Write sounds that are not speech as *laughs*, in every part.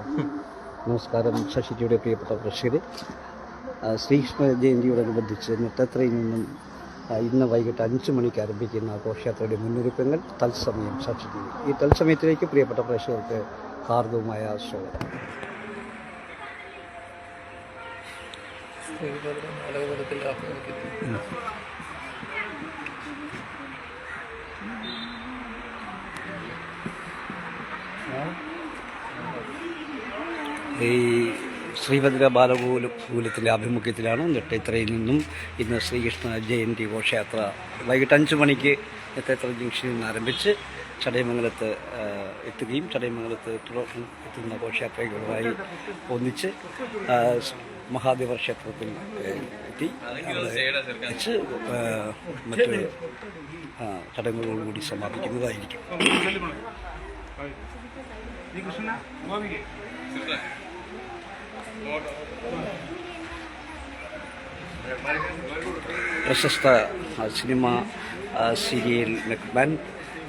നമസ്കാരം. ശശിജിയുടെ പ്രിയപ്പെട്ട പ്രേക്ഷകരെ ശ്രീകൃഷ്ണ ജയന്തിയോടനുബന്ധിച്ച് നൃത്തത്രയിൽ നിന്നും ഇന്ന് വൈകിട്ട് അഞ്ച് മണിക്ക് ആരംഭിക്കുന്ന ഘോഷയാത്രയുടെ മുന്നൊരുക്കങ്ങൾ തത്സമയം ചർച്ച ചെയ്യും. ഈ തത്സമയത്തിലേക്ക് പ്രിയപ്പെട്ട പ്രേക്ഷകർക്ക് ഹാർദവുമായ സ്വാഗതം. ഈ ശ്രീഭദ്ര ബാലഗോകുല ഗോകുലത്തിന്റെ ആഭിമുഖ്യത്തിലാണ് നെട്ടേത്രയിൽ നിന്നും ഇന്ന് ശ്രീകൃഷ്ണ ജയന്തി ഘോഷയാത്ര വൈകിട്ട് അഞ്ച് മണിക്ക് നെട്ടേത്ര ജംഗ്ഷനിൽ നിന്ന് ആരംഭിച്ച് ചടയമംഗലത്ത് എത്തുകയും ചടയമംഗലത്ത് തുടർന്ന് എത്തുന്ന ഘോഷയാത്രകളുമായി ഒന്നിച്ച് മഹാദേവ ക്ഷേത്രത്തിൽ എത്തി. വെച്ച് മറ്റ് ചടങ്ങുകളോടുകൂടി സമാപിക്കുന്നതായിരിക്കും. പ്രശസ്ത സിനിമ സീരിയൽ മെക്ബാൻ.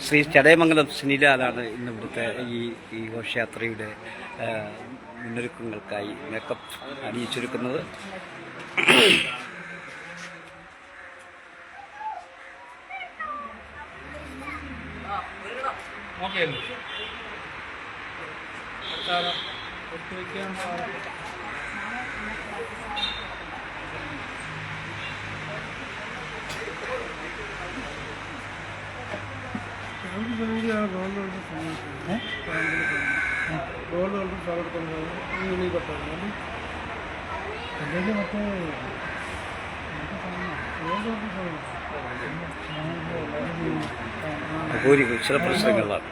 ശ്രീ ചടയമംഗലം സുനിലാലാണ് ഇന്ന് ഇവിടുത്തെ ഈ ഈ ഘോഷയാത്രയുടെ മുന്നൊരുക്കങ്ങൾക്കായി മേക്കപ്പ് അണിയിച്ചൊരുക്കുന്നത്. അഘോരി ചില പ്രശ്നങ്ങളാണ്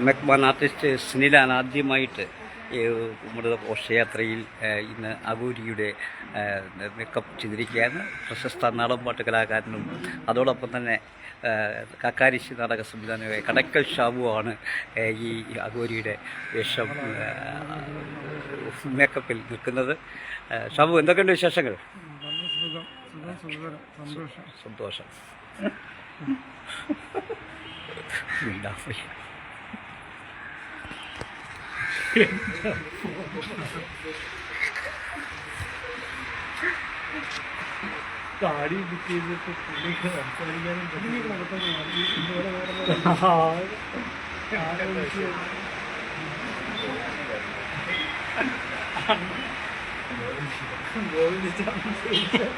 മെക്ബാൻ ആർട്ടിസ്റ്റ് സുനിലാണ് ആദ്യമായിട്ട് നമ്മുടെ ഘോഷയാത്രയിൽ ഇന്ന് അഗൂരിയുടെ മേക്കപ്പ് ചെയ്തിരിക്കുകയാണ് പ്രശസ്ത നാടൻപാട്ട് കലാകാരനും അതോടൊപ്പം തന്നെ കക്കാരിശി നാടക സംവിധാനമായ കടക്കൽ ഷാബുവാണ് ആണ് ഈ അഗൂരിയുടെ വേഷം മേക്കപ്പിൽ നിൽക്കുന്നത്. ഷാബു എന്തൊക്കെയുണ്ട് വിശേഷങ്ങൾ? സന്തോഷം. *laughs* गाड़ी बिकी है तो पूरी के अंतर ही नहीं बनी है लगता है गाड़ी बड़ा बड़ा हां यार बोल नहीं चाहता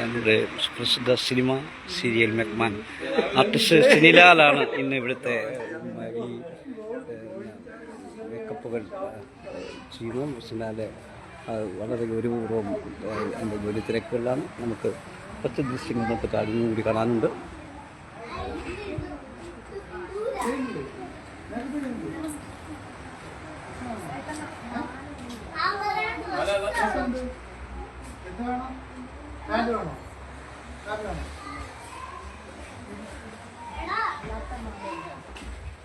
നമ്മുടെ പ്രസിദ്ധ സിനിമ സീരിയൽ മെക്മാൻ ആർട്ടിസ്റ്റ് സുനിലാലാണ് ഇന്ന് ഇവിടുത്തെ ഈ മേക്കപ്പുകൾ ചെയ്യുന്നു സുനിലാലെ വളരെ ഗൗരവപൂർവം അതിന്റെ എന്റെ ജോലി തിരക്കുകളിലാണ്. നമുക്ക് കുറച്ച് ദൃശ്യങ്ങൾ നമുക്ക് കാര്യങ്ങൾ കൂടി കാണാനുണ്ട്.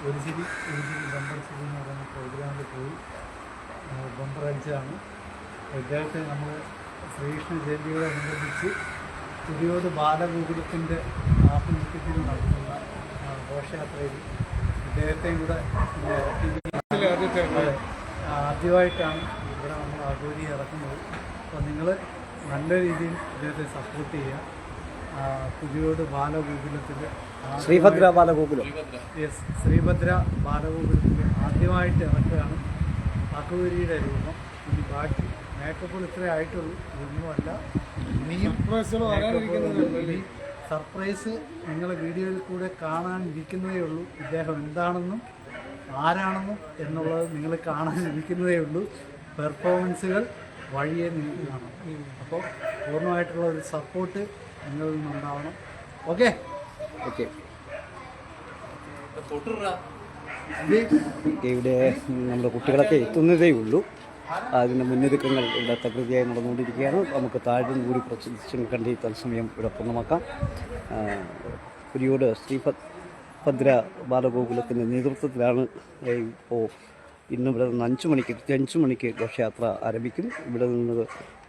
ഒരു ചിരി ഒരു ചിരി ബമ്പർ ചിരി എന്ന് പറയുന്ന പ്രോഗ്രാമിൽ പോയി ബമ്പർ അടിച്ചതാണ് ഇദ്ദേഹത്തെ നമ്മൾ ശ്രീകൃഷ്ണ ജയന്തിയോടനുബന്ധിച്ച് പുതിയോട് ബാലഗോകുലത്തിന്റെ ആഭിമുഖ്യത്തിൽ നടത്തുന്ന ഘോഷയാത്രയിൽ ഇദ്ദേഹത്തെയും കൂടെ അതെ, ആദ്യമായിട്ടാണ് ഇവിടെ നമ്മൾ അഭിവൃദ്ധി ഇറക്കുന്നത്. അപ്പോൾ നിങ്ങൾ നല്ല രീതിയിൽ ഇദ്ദേഹത്തെ സപ്പോർട്ട് ചെയ്യുക. ആ, പുതിയോട് ബാലഗോകുലത്തിൽ ശ്രീഭദ്ര ബാലഗോകുലം. യെസ് ശ്രീഭദ്ര ബാലഗോകുലത്തിൽ ആദ്യമായിട്ട് ഇറക്കുകയാണ്. അക്കൂരിയുടെ രൂപം. ഇനി ബാക്കി മേക്കപ്പുകൾ ഇത്രേ ആയിട്ടുള്ളൂ. ഇതൊന്നുമല്ല ഇനിയും ഈ സർപ്രൈസ് നിങ്ങൾ വീഡിയോയിൽ കൂടെ കാണാനിരിക്കുന്നതേ ഉള്ളൂ. ഇദ്ദേഹം എന്താണെന്നും ആരാണെന്നും എന്നുള്ളത് നിങ്ങൾ കാണാൻ ഇരിക്കുന്നതേ ഉള്ളൂ. പെർഫോമൻസുകൾ വഴിയെ നിങ്ങൾക്ക് അപ്പോൾ പൂർണമായിട്ടുള്ള ഒരു സപ്പോർട്ട് നിങ്ങളിൽ നിന്നുണ്ടാവണം. ഓക്കെ ഓക്കെ ഇവിടെ നമ്മുടെ കുട്ടികളൊക്കെ എത്തുന്നതേ ഉള്ളൂ. അതിന്റെ മുന്നൊരുക്കങ്ങൾ ഇവിടെ തകൃതിയായി നടന്നുകൊണ്ടിരിക്കുകയാണ്. നമുക്ക് താഴെ കൂടി കുറച്ച് ദൃശ്യങ്ങൾ കണ്ട് സമയം ഇവിടെ പൂർണമാക്കാം. പുരിയോട് ശ്രീഭദ് ഭദ്ര ബാലഗോകുലത്തിന്റെ നേതൃത്വത്തിലാണ് ഇപ്പോൾ ഇന്ന് ഇവിടെ നിന്ന് അഞ്ച് മണിക്ക് അഞ്ച് മണിക്ക് ഘോഷയാത്ര ആരംഭിക്കും. ഇവിടെ നിന്ന്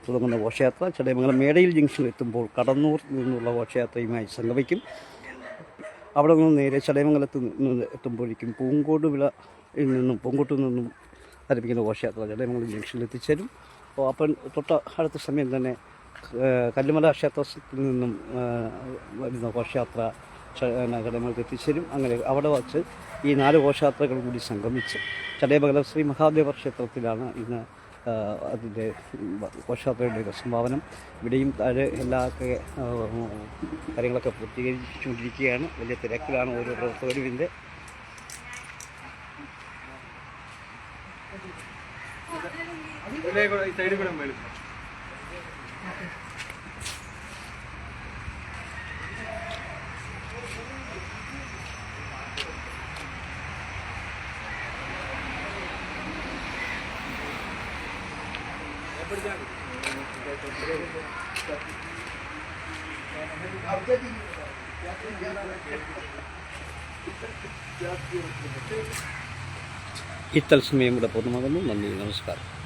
തുടങ്ങുന്ന ഘോഷയാത്ര ചടയമംഗലം മേടയിൽ ജംഗ്ഷനിൽ എത്തുമ്പോൾ കടന്നൂർ നിന്നുള്ള ഘോഷയാത്രയുമായി സംഗമിക്കും. അവിടെ നിന്ന് നേരെ ചടയമംഗലത്ത് നിന്ന് എത്തുമ്പോഴേക്കും പൂങ്കോട് വിളയിൽ നിന്നും പൂങ്കോട്ടിൽ നിന്നും ആരംഭിക്കുന്ന ഘോഷയാത്ര ചടയമംഗലം ജംഗ്ഷനിൽ എത്തിച്ചേരും. അപ്പോൾ അപ്പം തൊട്ട അടുത്ത സമയം തന്നെ കല്ലുമല ക്ഷേത്രത്തിൽ നിന്നും വരുന്ന ഘോഷയാത്ര ചടയമംഗലത്ത് എത്തിച്ചേരും അങ്ങനെ അവിടെ വച്ച് ഈ നാല് ഘോഷയാത്രകൾ കൂടി സംഗമിച്ച്. ചടയമംഗലം ശ്രീ മഹാദേവ ക്ഷേത്രത്തിലാണ് ഇന്ന് അതിന്റെ ഘോഷയാത്രയുടെ സംഭാവനം. ഇവിടെയും താഴെ എല്ലാ കാര്യങ്ങളൊക്കെ പൂർത്തീകരിച്ചുകൊണ്ടിരിക്കുകയാണ്. വലിയ തിരക്കിലാണ് ഓരോ പ്രവർത്തകരും ഇതിന്റെ സൈഡിൽ കൂടെ മേളിൽ ഈ തത്സമയം ഇവിടെ പൂർണമാകുന്നു നന്ദി നമസ്കാരം